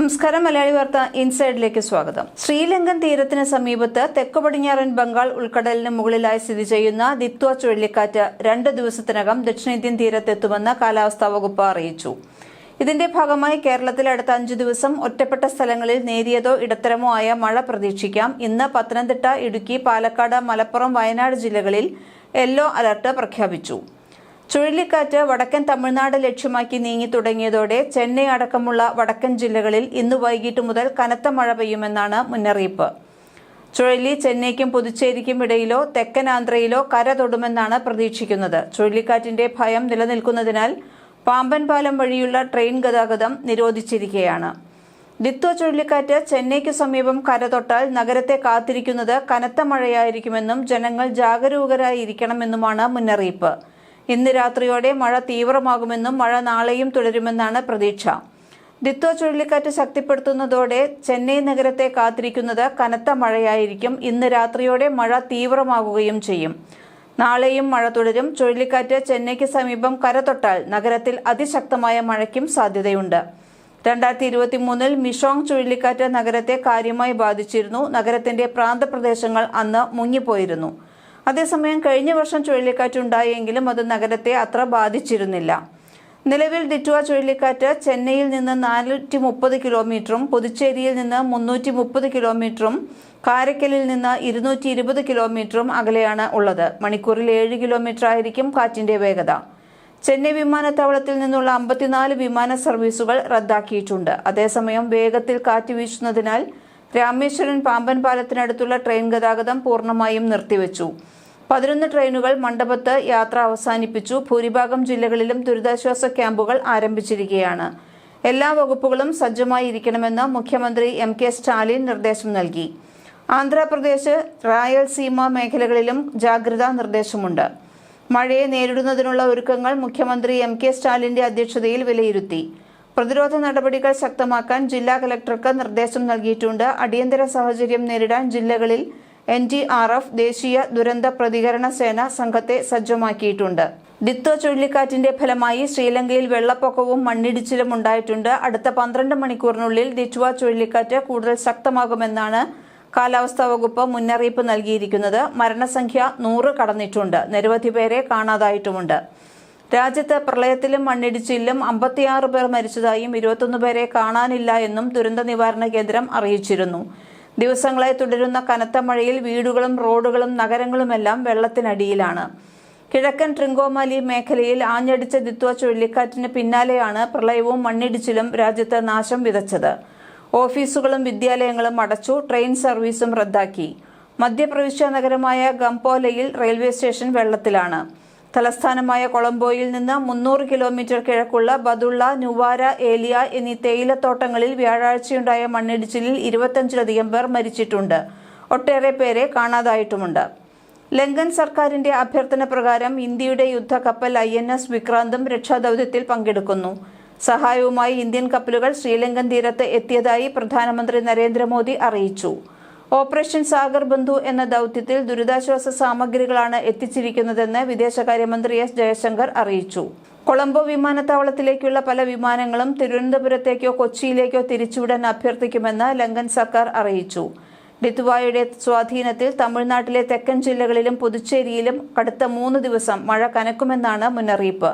നമസ്കാരം മലയാളി വാർത്ത ഇൻസൈഡിലേക്ക് സ്വാഗതം. ശ്രീലങ്കൻ തീരത്തിന് സമീപത്ത് തെക്ക് പടിഞ്ഞാറൻ ബംഗാൾ ഉൾക്കടലിന് മുകളിലായി സ്ഥിതി ചെയ്യുന്ന ദിത്വ ചുഴലിക്കാറ്റ് രണ്ട് ദിവസത്തിനകം ദക്ഷിണേന്ത്യൻ തീരത്തെത്തുമെന്ന് കാലാവസ്ഥാ വകുപ്പ് അറിയിച്ചു. ഇതിന്റെ ഭാഗമായി കേരളത്തിൽ അടുത്ത അഞ്ചു ദിവസം ഒറ്റപ്പെട്ട സ്ഥലങ്ങളിൽ നേരിയതോ ഇടത്തരമോ ആയ മഴ പ്രതീക്ഷിക്കാം. ഇന്ന് പത്തനംതിട്ട ഇടുക്കി പാലക്കാട് മലപ്പുറം വയനാട് ജില്ലകളിൽ യെല്ലോ അലർട്ട് പ്രഖ്യാപിച്ചു. ചുഴലിക്കാറ്റ് വടക്കൻ തമിഴ്നാട് ലക്ഷ്യമാക്കി നീങ്ങി തുടങ്ങിയതോടെ ചെന്നൈ അടക്കമുള്ള വടക്കൻ ജില്ലകളിൽ ഇന്ന് വൈകിട്ട് മുതൽ കനത്ത മഴ പെയ്യുമെന്നാണ് മുന്നറിയിപ്പ്. ചുഴലി ചെന്നൈക്കും പുതുച്ചേരിക്കും ഇടയിലോ തെക്കൻ ആന്ധ്രയിലോ കര തൊടുമെന്നാണ് പ്രതീക്ഷിക്കുന്നത്. ചുഴലിക്കാറ്റിന്റെ ഭയം നിലനിൽക്കുന്നതിനാൽ പാമ്പൻ പാലം വഴിയുള്ള ട്രെയിൻ ഗതാഗതം നിരോധിച്ചിരിക്കുകയാണ്. ദിത്വ ചുഴലിക്കാറ്റ് ചെന്നൈക്ക് സമീപം കരതൊട്ടാൽ നഗരത്തെ കാത്തിരിക്കുന്നത് കനത്ത മഴയായിരിക്കുമെന്നും ജനങ്ങൾ ജാഗരൂകരായിരിക്കണമെന്നുമാണ് മുന്നറിയിപ്പ്. ഇന്ന് രാത്രിയോടെ മഴ തീവ്രമാകുമെന്നും മഴ നാളെയും തുടരുമെന്നാണ് പ്രതീക്ഷ. ദിത്വ ചുഴലിക്കാറ്റ് ശക്തിപ്പെടുത്തുന്നതോടെ ചെന്നൈ നഗരത്തെ കാത്തിരിക്കുന്നത് കനത്ത മഴയായിരിക്കും. ഇന്ന് രാത്രിയോടെ മഴ തീവ്രമാകുകയും ചെയ്യും. നാളെയും മഴ തുടരും. ചുഴലിക്കാറ്റ് ചെന്നൈക്ക് സമീപം കരതൊട്ടാൽ നഗരത്തിൽ അതിശക്തമായ മഴയ്ക്കും സാധ്യതയുണ്ട്. രണ്ടായിരത്തി ഇരുപത്തി മൂന്നിൽ മിഷോങ് ചുഴലിക്കാറ്റ് നഗരത്തെ കാര്യമായി ബാധിച്ചിരുന്നു. നഗരത്തിന്റെ പ്രാന്തപ്രദേശങ്ങൾ അന്ന് മുങ്ങിപ്പോയിരുന്നു. അതേസമയം കഴിഞ്ഞ വർഷം ചുഴലിക്കാറ്റ് ഉണ്ടായെങ്കിലും അത് നഗരത്തെ അത്ര ബാധിച്ചിരുന്നില്ല. നിലവിൽ ദിറ്റുവ ചുഴലിക്കാറ്റ് ചെന്നൈയിൽ നിന്ന് നാനൂറ്റി മുപ്പത് കിലോമീറ്ററും പുതുച്ചേരിയിൽ നിന്ന് മുന്നൂറ്റി മുപ്പത് കിലോമീറ്ററും കാരക്കലിൽ നിന്ന് ഇരുന്നൂറ്റി ഇരുപത് കിലോമീറ്ററും അകലെയാണ് ഉള്ളത്. മണിക്കൂറിൽ ഏഴ് കിലോമീറ്റർ ആയിരിക്കും കാറ്റിന്റെ വേഗത. ചെന്നൈ വിമാനത്താവളത്തിൽ നിന്നുള്ള അമ്പത്തിനാല് വിമാന സർവീസുകൾ റദ്ദാക്കിയിട്ടുണ്ട്. അതേസമയം വേഗത്തിൽ കാറ്റ് വീശുന്നതിനാൽ രാമേശ്വരൻ പാമ്പൻ പാലത്തിനടുത്തുള്ള ട്രെയിൻ ഗതാഗതം പൂർണമായും നിർത്തിവെച്ചു. പതിനൊന്ന് ട്രെയിനുകൾ മണ്ഡപത്ത് യാത്ര അവസാനിപ്പിച്ചു. ഭൂരിഭാഗം ജില്ലകളിലും ദുരിതാശ്വാസ ക്യാമ്പുകൾ ആരംഭിച്ചിരിക്കുകയാണ്. എല്ലാ വകുപ്പുകളും സജ്ജമായിരിക്കണമെന്ന് മുഖ്യമന്ത്രി എം കെ സ്റ്റാലിൻ നിർദ്ദേശം നൽകി. ആന്ധ്രാപ്രദേശ് റായൽസീമ മേഖലകളിലും ജാഗ്രതാ നിർദ്ദേശമുണ്ട്. മഴയെ നേരിടുന്നതിനുള്ള ഒരുക്കങ്ങൾ മുഖ്യമന്ത്രി എം കെ സ്റ്റാലിന്റെ അധ്യക്ഷതയിൽ വിലയിരുത്തി. പ്രതിരോധ നടപടികൾ ശക്തമാക്കാൻ ജില്ലാ കലക്ടർക്ക് നിർദ്ദേശം നൽകിയിട്ടുണ്ട്. അടിയന്തര സാഹചര്യം നേരിടാൻ ജില്ലകളിൽ എൻ ഡി ആർ എഫ് ദേശീയ ദുരന്ത പ്രതികരണ സേന സംഘത്തെ സജ്ജമാക്കിയിട്ടുണ്ട്. ദിത്വ ചുഴലിക്കാറ്റിന്റെ ഫലമായി ശ്രീലങ്കയിൽ വെള്ളപ്പൊക്കവും മണ്ണിടിച്ചിലും ഉണ്ടായിട്ടുണ്ട്. അടുത്ത പന്ത്രണ്ട് മണിക്കൂറിനുള്ളിൽ ദിറ്റുവ ചുഴലിക്കാറ്റ് കൂടുതൽ ശക്തമാകുമെന്നാണ് കാലാവസ്ഥാ വകുപ്പ് മുന്നറിയിപ്പ് നൽകിയിരിക്കുന്നത്. മരണസംഖ്യ നൂറ് കടന്നിട്ടുണ്ട്. നിരവധി പേരെ കാണാതായിട്ടുമുണ്ട്. രാജ്യത്ത് പ്രളയത്തിലും മണ്ണിടിച്ചിലും അമ്പത്തിയാറ് പേർ മരിച്ചതായും ഇരുപത്തൊന്ന് പേരെ കാണാനില്ല എന്നും ദുരന്ത നിവാരണ കേന്ദ്രം അറിയിച്ചിരുന്നു. ദിവസങ്ങളായി തുടരുന്ന കനത്ത മഴയിൽ വീടുകളും റോഡുകളും നഗരങ്ങളുമെല്ലാം വെള്ളത്തിനടിയിലാണ്. കിഴക്കൻ ട്രിങ്കോമാലി മേഖലയിൽ ആഞ്ഞടിച്ച ദിത്വ ചുഴലിക്കാറ്റിന് പിന്നാലെയാണ് പ്രളയവും മണ്ണിടിച്ചിലും രാജ്യത്ത് നാശം വിതച്ചത്. ഓഫീസുകളും വിദ്യാലയങ്ങളും അടച്ചു ട്രെയിൻ സർവീസും റദ്ദാക്കി. മധ്യപ്രവിശ്യ നഗരമായ ഗംപോലയിൽ റെയിൽവേ സ്റ്റേഷൻ വെള്ളത്തിലാണ്. തലസ്ഥാനമായ കൊളംബോയിൽ നിന്ന് മുന്നൂറ് കിലോമീറ്റർ കിഴക്കുള്ള ബദുള്ള നുവാര ഏലിയ എന്നീ തേയിലത്തോട്ടങ്ങളിൽ വ്യാഴാഴ്ചയുണ്ടായ മണ്ണിടിച്ചിലിൽ ഇരുപത്തഞ്ചിലധികം പേർ മരിച്ചിട്ടുണ്ട്. ഒട്ടേറെ പേരെ കാണാതായിട്ടുമുണ്ട്. ലങ്കൻ സർക്കാരിന്റെ അഭ്യർത്ഥന പ്രകാരം ഇന്ത്യയുടെ യുദ്ധക്കപ്പൽ ഐ എൻ എസ് വിക്രാന്തും രക്ഷാദൌത്യത്തിൽ പങ്കെടുക്കുന്നു. സഹായവുമായി ഇന്ത്യൻ കപ്പലുകൾ ശ്രീലങ്കൻ തീരത്ത് എത്തിയതായി പ്രധാനമന്ത്രി നരേന്ദ്രമോദി അറിയിച്ചു. ഓപ്പറേഷൻ സാഗർ ബന്ധു എന്ന ദൗത്യത്തിൽ ദുരിതാശ്വാസ സാമഗ്രികളാണ് എത്തിച്ചിരിക്കുന്നതെന്ന് വിദേശകാര്യമന്ത്രി എസ് ജയശങ്കർ അറിയിച്ചു. കൊളംബോ വിമാനത്താവളത്തിലേക്കുള്ള പല വിമാനങ്ങളും തിരുവനന്തപുരത്തേക്കോ കൊച്ചിയിലേക്കോ തിരിച്ചുവിടാൻ അഭ്യർത്ഥിക്കുമെന്ന് ലങ്കൻ സർക്കാർ അറിയിച്ചു. ഡിത്വായുടെ സ്വാധീനത്തിൽ തമിഴ്നാട്ടിലെ തെക്കൻ ജില്ലകളിലും പുതുച്ചേരിയിലും അടുത്ത മൂന്ന് ദിവസം മഴ കനക്കുമെന്നാണ് മുന്നറിയിപ്പ്.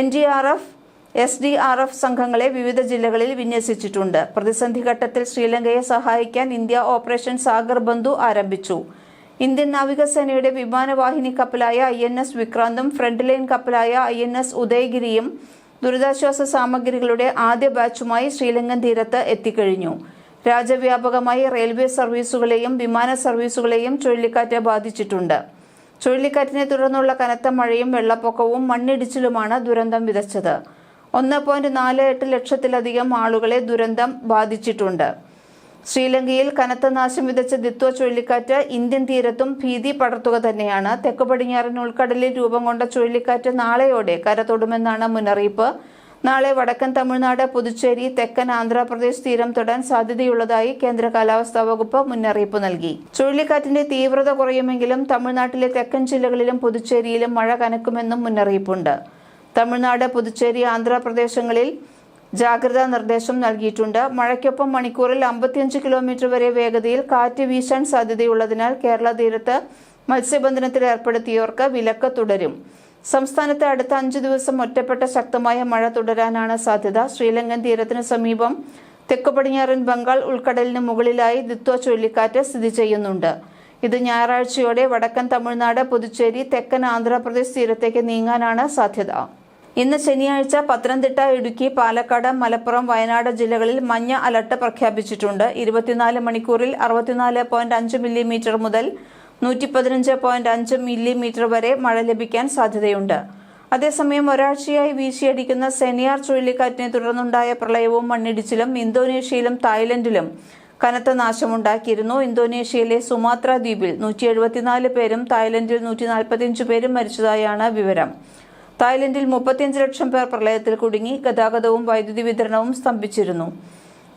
N D R F S D R F സംഘങ്ങളെ വിവിധ ജില്ലകളിൽ വിന്യസിച്ചിട്ടുണ്ട്. പ്രതിസന്ധി ഘട്ടത്തിൽ ശ്രീലങ്കയെ സഹായിക്കാൻ ഇന്ത്യ ഓപ്പറേഷൻ സാഗർ ബന്ധു ആരംഭിച്ചു. ഇന്ത്യൻ നാവികസേനയുടെ വിമാനവാഹിനി കപ്പലായ ഐ എൻ എസ് വിക്രാന്തും ഫ്രണ്ട് ലൈൻ കപ്പലായ ഐ എൻ എസ് ഉദയഗിരിയും ദുരിതാശ്വാസ സാമഗ്രികളുടെ ആദ്യ ബാച്ചുമായി ശ്രീലങ്കൻ തീരത്ത് എത്തിക്കഴിഞ്ഞു. രാജ്യവ്യാപകമായി റെയിൽവേ സർവീസുകളെയും വിമാന സർവീസുകളെയും ചുഴലിക്കാറ്റ് ബാധിച്ചിട്ടുണ്ട്. ചുഴലിക്കാറ്റിനെ തുടർന്നുള്ള കനത്ത മഴയും വെള്ളപ്പൊക്കവും മണ്ണിടിച്ചിലുമാണ് ദുരന്തം വിതച്ചത്. ഒന്ന് പോയിന്റ് നാല് എട്ട് ലക്ഷത്തിലധികം ആളുകളെ ദുരന്തം ബാധിച്ചിട്ടുണ്ട്. ശ്രീലങ്കയിൽ കനത്ത നാശം വിതച്ച ദിത്വ ചുഴലിക്കാറ്റ് ഇന്ത്യൻ തീരത്തും ഭീതി പടർത്തുക തന്നെയാണ്. തെക്കു പടിഞ്ഞാറൻ ഉൾക്കടലിൽ രൂപം കൊണ്ട ചുഴലിക്കാറ്റ് നാളെയോടെ കരതൊടുമെന്നാണ് മുന്നറിയിപ്പ്. നാളെ വടക്കൻ തമിഴ്നാട് പുതുച്ചേരി തെക്കൻ ആന്ധ്രാപ്രദേശ് തീരം തൊടാൻ സാധ്യതയുള്ളതായി കേന്ദ്ര കാലാവസ്ഥാ വകുപ്പ് മുന്നറിയിപ്പ് നൽകി. ചുഴലിക്കാറ്റിന്റെ തീവ്രത കുറയുമെങ്കിലും തമിഴ്നാട്ടിലെ തെക്കൻ ജില്ലകളിലും പുതുച്ചേരിയിലും മഴ കനക്കുമെന്നും മുന്നറിയിപ്പുണ്ട്. തമിഴ്നാട് പുതുച്ചേരി ആന്ധ്രാപ്രദേശങ്ങളിൽ ജാഗ്രതാ നിർദ്ദേശം നൽകിയിട്ടുണ്ട്. മഴയ്ക്കൊപ്പം മണിക്കൂറിൽ അമ്പത്തിയഞ്ച് കിലോമീറ്റർ വരെ വേഗതയിൽ കാറ്റ് വീശാൻ സാധ്യതയുള്ളതിനാൽ കേരള തീരത്ത് മത്സ്യബന്ധനത്തിൽ ഏർപ്പെടുത്തിയവർക്ക് വിലക്ക് തുടരും. സംസ്ഥാനത്ത് അടുത്ത അഞ്ചു ദിവസം ഒറ്റപ്പെട്ട ശക്തമായ മഴ തുടരാനാണ് സാധ്യത. ശ്രീലങ്കൻ തീരത്തിന് സമീപം തെക്കു പടിഞ്ഞാറൻ ബംഗാൾ ഉൾക്കടലിന് മുകളിലായി ദിത്വ ചുഴലിക്കാറ്റ് സ്ഥിതി ചെയ്യുന്നുണ്ട്. ഇത് ഞായറാഴ്ചയോടെ വടക്കൻ തമിഴ്നാട് പുതുച്ചേരി തെക്കൻ ആന്ധ്രാപ്രദേശ് തീരത്തേക്ക് നീങ്ങാനാണ് സാധ്യത. ഇന്ന് ശനിയാഴ്ച പത്തനംതിട്ട ഇടുക്കി പാലക്കാട് മലപ്പുറം വയനാട് ജില്ലകളിൽ മഞ്ഞ അലർട്ട് പ്രഖ്യാപിച്ചിട്ടുണ്ട്. ഇരുപത്തിനാല് മണിക്കൂറിൽ അറുപത്തിനാല് പോയിന്റ് അഞ്ച് മില്ലിമീറ്റർ മുതൽ നൂറ്റി പതിനഞ്ച് പോയിന്റ് അഞ്ച് മില്ലിമീറ്റർ വരെ മഴ ലഭിക്കാൻ സാധ്യതയുണ്ട്. അതേസമയം ഒരാഴ്ചയായി വീശിയടിക്കുന്ന സെനിയാർ ചുഴലിക്കാറ്റിനെ തുടർന്നുണ്ടായ പ്രളയവും മണ്ണിടിച്ചിലും ഇന്തോനേഷ്യയിലും തായ്ലൻഡിലും കനത്ത നാശമുണ്ടാക്കിയിരുന്നു. ഇന്തോനേഷ്യയിലെ സുമാത്ര ദ്വീപിൽ നൂറ്റി എഴുപത്തിനാല് പേരും തായ്ലൻഡിൽ നൂറ്റി നാൽപ്പത്തിയഞ്ച് പേരും മരിച്ചതായാണ് വിവരം. തായ്ലൻഡിൽ മുപ്പത്തിയഞ്ച് ലക്ഷം പേർ പ്രളയത്തിൽ കുടുങ്ങി ഗതാഗതവും വൈദ്യുതി വിതരണവും സ്തംഭിച്ചിരുന്നു.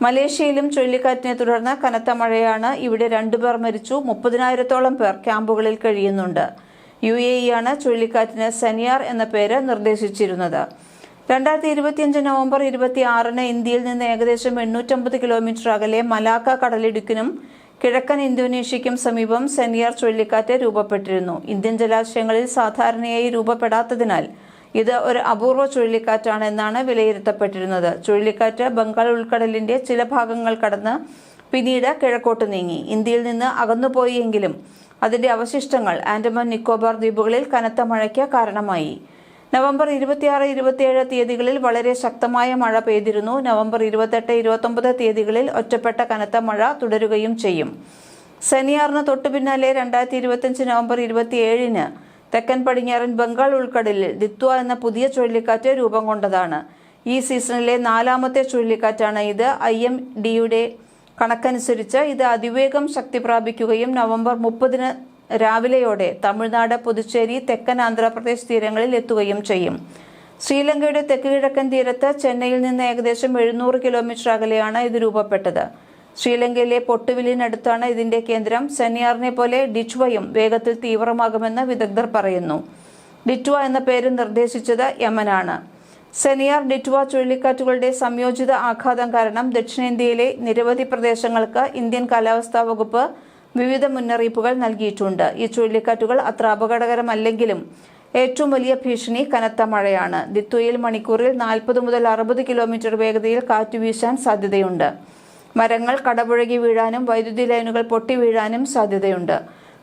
മലേഷ്യയിലും ചുഴലിക്കാറ്റിനെ തുടർന്ന് കനത്ത മഴയാണ്. ഇവിടെ രണ്ടുപേർ മരിച്ചു. മുപ്പതിനായിരത്തോളം പേർ ക്യാമ്പുകളിൽ കഴിയുന്നുണ്ട്. യു എ ആണ് ചുഴലിക്കാറ്റിന് സനിയാർ എന്ന പേര് നിർദ്ദേശിച്ചിരുന്നത്. രണ്ടായിരത്തി ഇരുപത്തിയഞ്ച് നവംബർ ഇരുപത്തി ആറിന് ഇന്ത്യയിൽ നിന്ന് ഏകദേശം എണ്ണൂറ്റമ്പത് കിലോമീറ്റർ അകലെ മലാക്ക കടലിടുക്കിനും കിഴക്കൻ ഇന്തോനേഷ്യയ്ക്കും സമീപം സെനിയാർ ചുഴലിക്കാറ്റ് രൂപപ്പെട്ടിരുന്നു. ഇന്ത്യൻ ജലാശയങ്ങളിൽ സാധാരണയായി രൂപപ്പെടാത്തതിനാൽ ഇത് ഒരു അപൂർവ ചുഴലിക്കാറ്റാണെന്നാണ് വിലയിരുത്തപ്പെട്ടിരുന്നത്. ചുഴലിക്കാറ്റ് ബംഗാൾ ഉൾക്കടലിന്റെ ചില ഭാഗങ്ങൾ കടന്ന് പിന്നീട് കിഴക്കോട്ട് നീങ്ങി. ഇന്ത്യയിൽ നിന്ന് അകന്നുപോയെങ്കിലും അതിന്റെ അവശിഷ്ടങ്ങൾ ആൻഡമാൻ നിക്കോബാർ ദ്വീപുകളിൽ കനത്ത മഴയ്ക്ക് കാരണമായി. നവംബർ ഇരുപത്തിയാറ് ഇരുപത്തിയേഴ് തീയതികളിൽ വളരെ ശക്തമായ മഴ പെയ്തിരുന്നു. നവംബർ ഇരുപത്തെട്ട് ഇരുപത്തൊമ്പത് തീയതികളിൽ ഒറ്റപ്പെട്ട കനത്ത മഴ തുടരുകയും ചെയ്യും. സെനിയാറിന് തൊട്ടു പിന്നാലെ രണ്ടായിരത്തി ഇരുപത്തിയഞ്ച് നവംബർ ഇരുപത്തിയേഴിന് തെക്കൻ പടിഞ്ഞാറൻ ബംഗാൾ ഉൾക്കടലിൽ ദിത്വ എന്ന പുതിയ ചുഴലിക്കാറ്റ് രൂപം കൊണ്ടതാണ്. ഈ സീസണിലെ നാലാമത്തെ ചുഴലിക്കാറ്റാണ് ഇത്. ഐ എം ഡിയുടെ കണക്കനുസരിച്ച് ഇത് അതിവേഗം ശക്തി പ്രാപിക്കുകയും നവംബർ മുപ്പതിന് രാവിലെയോടെ തമിഴ്നാട് പുതുച്ചേരി തെക്കൻ ആന്ധ്രാപ്രദേശ് തീരങ്ങളിൽ എത്തുകയും ചെയ്യും. ശ്രീലങ്കയുടെ തെക്ക് കിഴക്കൻ തീരത്ത് ചെന്നൈയിൽ നിന്ന് ഏകദേശം എഴുന്നൂറ് കിലോമീറ്റർ അകലെയാണ് ഇത് രൂപപ്പെട്ടത്. ശ്രീലങ്കയിലെ പൊട്ടുവിലിനടുത്താണ് ഇതിന്റെ കേന്ദ്രം. സെനിയാറിനെ പോലെ ഡിച്വയും വേഗത്തിൽ തീവ്രമാകുമെന്ന് വിദഗ്ധർ പറയുന്നു. ഡിറ്റ്വ എന്ന പേര് നിർദ്ദേശിച്ചത് യമനാണ്. സെനിയാർ ഡിറ്റ്വ ചുഴലിക്കാറ്റുകളുടെ സംയോജിത ആഘാതം കാരണം ദക്ഷിണേന്ത്യയിലെ നിരവധി പ്രദേശങ്ങൾക്ക് ഇന്ത്യൻ കാലാവസ്ഥാ വകുപ്പ് വിവിധ മുന്നറിയിപ്പുകൾ നൽകിയിട്ടുണ്ട്. ഈ ചുഴലിക്കാറ്റുകൾ അത്ര അപകടകരമല്ലെങ്കിലും ഏറ്റവും വലിയ ഭീഷണി കനത്ത മഴയാണ്. ദിത്വയിൽ മണിക്കൂറിൽ നാൽപ്പത് മുതൽ അറുപത് കിലോമീറ്റർ വേഗതയിൽ കാറ്റ് വീശാൻ സാധ്യതയുണ്ട്. മരങ്ങൾ കടപുഴകി വീഴാനും വൈദ്യുതി ലൈനുകൾ പൊട്ടി വീഴാനും സാധ്യതയുണ്ട്.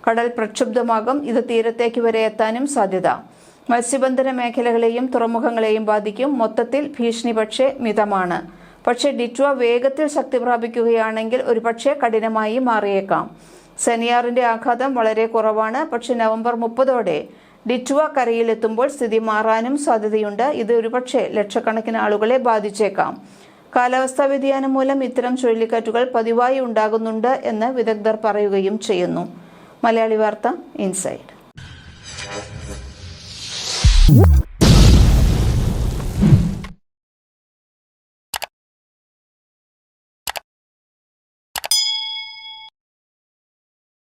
കടൽ പ്രക്ഷുബ്ധമാകും ഇത് തീരത്തേക്ക് വരെ എത്താനും സാധ്യത. മത്സ്യബന്ധന മേഖലകളെയും തുറമുഖങ്ങളെയും ബാധിക്കും. മൊത്തത്തിൽ ഭീഷണി പക്ഷേ മിതമാണ്. പക്ഷേ ഡിറ്റ്വ വേഗത്തിൽ ശക്തി പ്രാപിക്കുകയാണെങ്കിൽ ഒരുപക്ഷെ കഠിനമായി മാറിയേക്കാം. സെനിയാറിന്റെ ആഘാതം വളരെ കുറവാണ്. പക്ഷേ നവംബർ മുപ്പതോടെ ഡിറ്റുവ കരയിലെത്തുമ്പോൾ സ്ഥിതി മാറാനും സാധ്യതയുണ്ട്. ഇത് ഒരുപക്ഷെ ലക്ഷക്കണക്കിന് ആളുകളെ ബാധിച്ചേക്കാം. കാലാവസ്ഥാ വ്യതിയാനം മൂലം ഇത്തരം ചുഴലിക്കാറ്റുകൾ പതിവായി ഉണ്ടാകുന്നുണ്ട് എന്ന് വിദഗ്ധർ പറയുകയും ചെയ്യുന്നു. മലയാളി വാർത്ത ഇൻസൈഡ്